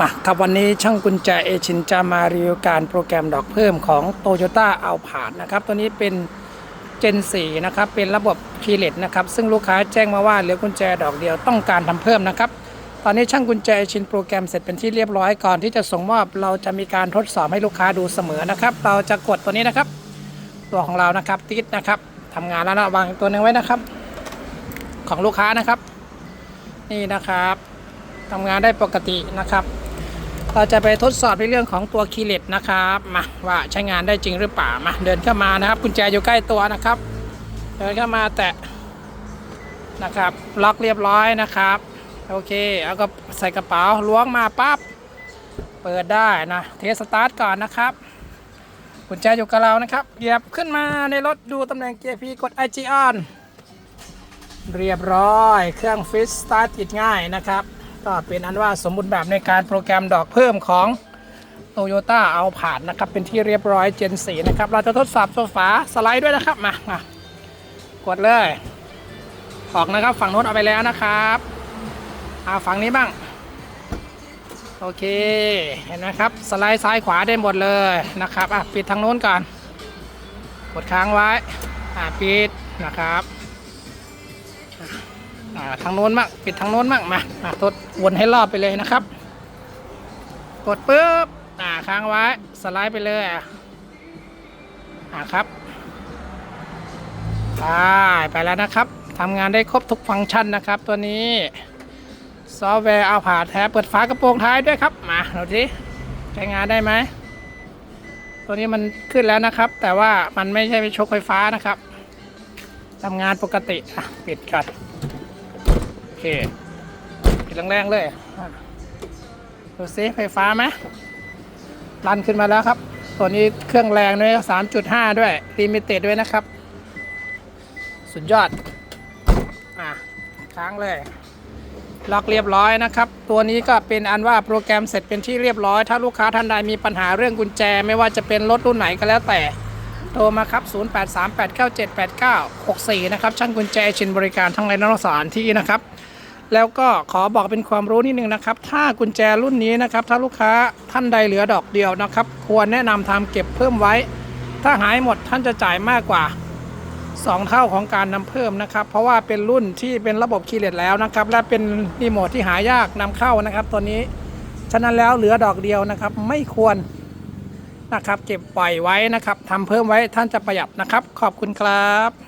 มาครับวันนี้ช่างกุญแจเอชินจะมารีวิวการโปรแกรมดอกเพิ่มของ Toyota a l p a r d นะครับ ตัวนี้เป็น Gen 4นะครับ เป็นระบบคีเลสนะครับ ซึ่งลูกค้าแจ้งมาว่าเหลือกุญแจดอกเดียวต้องการทำเพิ่มนะครับ ตอนนี้ช่างกุญแจเอชินโปรแกรมเสร็จเป็นที่เรียบร้อยก่อนที่จะส่งมอบ เราจะมีการทดสอบให้ลูกค้าดูเสมอนะครับ เราจะกดตัวนี้นะครับ ตัวของเรานะครับติดนะครับทำงานแล้วนะวางตัวหนึ่งไว้นะครับ ของลูกค้านะครับ นี่นะครับ ทำงานได้ปกตินะครับ เราจะไปทดสอบในเรื่องของตัวคีย์เลสนะครับมาว่าใช้งานได้จริงหรือเปล่ามาเดินเข้ามานะครับกุญแจอยู่ใกล้ตัวนะครับ เดินเข้ามาแตะนะครับ ล็อกเรียบร้อยนะครับโอเคเอาก็ใส่กระเป๋าล้วงมาปั๊บเปิดได้นะเทสตาร์ทก่อนนะครับกุญแจอยู่กับเรานะครับเหยียบขึ้นมาในรถดูตำแหน่งเกียร์พีกด IG on เรียบร้อย เครื่องฟิตสตาร์ทติดง่ายนะครับ ก็เป็นอันว่าสมบูรณ์แบบในการโปรแกรมดอกเพิ่มของ Toyota เอาผ่านนะครับ เป็นที่เรียบร้อย Gen 4นะครับ เราจะทดสอบโซฟาสไลด์ด้วยนะครับมามากดเลย ออกนะครับฝั่งโน้นเอาไปแล้วนะครับเอาฝั่งนี้บ้าง โอเคเห็นไหมครับ สไลด์ซ้ายขวาได้หมดเลยนะครับอะปิดทางโน้นก่อนกดค้างไว้อะปิดนะครับ อ่าทางโน้นมั่งปิดทางโน้นมั่งมาอ่าทดวนให้รอบไปเลยนะครับ กดปุ๊บอ่าค้างไว้สไลด์ไปเลยอะอ่าครับไปไปแล้วนะครับทำงานได้ครบทุกฟังก์ชันนะครับ ตัวนี้ซอฟต์แวร์เอาผ่าแท้เปิดฝากระโปรงท้ายด้วยครับมาดูสิใช้งานได้ไหมตัวนี้มันขึ้นแล้วนะครับ แต่ว่ามันไม่ใช่ชกไฟฟ้านะครับทำงานปกติอะปิดก่อน อเคปิดแรงๆเลยดูซิไฟฟ้าไหมรันขึ้นมาแล้วครับ ตัวนี้เครื่องแรงด้วย 3.5 ด้วยลิมิเต็ดด้วยนะครับ สุดยอด อะ ค้างเลย ล็อกเรียบร้อยนะครับ ตัวนี้ก็เป็นอันว่าโปรแกรมเสร็จเป็นที่เรียบร้อย ถ้าลูกค้าท่านใดมีปัญหาเรื่องกุญแจ ไม่ว่าจะเป็นรถรุ่นไหนก็แล้วแต่โทรมาครับ 0838978964 นะครับ ช่างกุญแจชินบริการทั้งในนอกสถานที่นะครับ แล้วก็ขอบอกเป็นความรู้นิดนึงนะครับ ถ้ากุญแจรุ่นนี้นะครับ ถ้าลูกค้าท่านใดเหลือดอกเดียวนะครับ ควรแนะนำทำเก็บเพิ่มไว้ ถ้าหายหมดท่านจะจ่ายมากกว่า 2 เท่าของการนำเพิ่มนะครับ เพราะว่าเป็นรุ่นที่เป็นระบบคีเลสแล้วนะครับ และเป็นรีโมทที่หายากนำเข้านะครับ ตัวนี้ ฉะนั้นแล้วเหลือดอกเดียวนะครับ ไม่ควรนะครับ เก็บปล่อยไว้นะครับทำเพิ่มไว้ท่านจะประหยัดนะครับ ขอบคุณครับ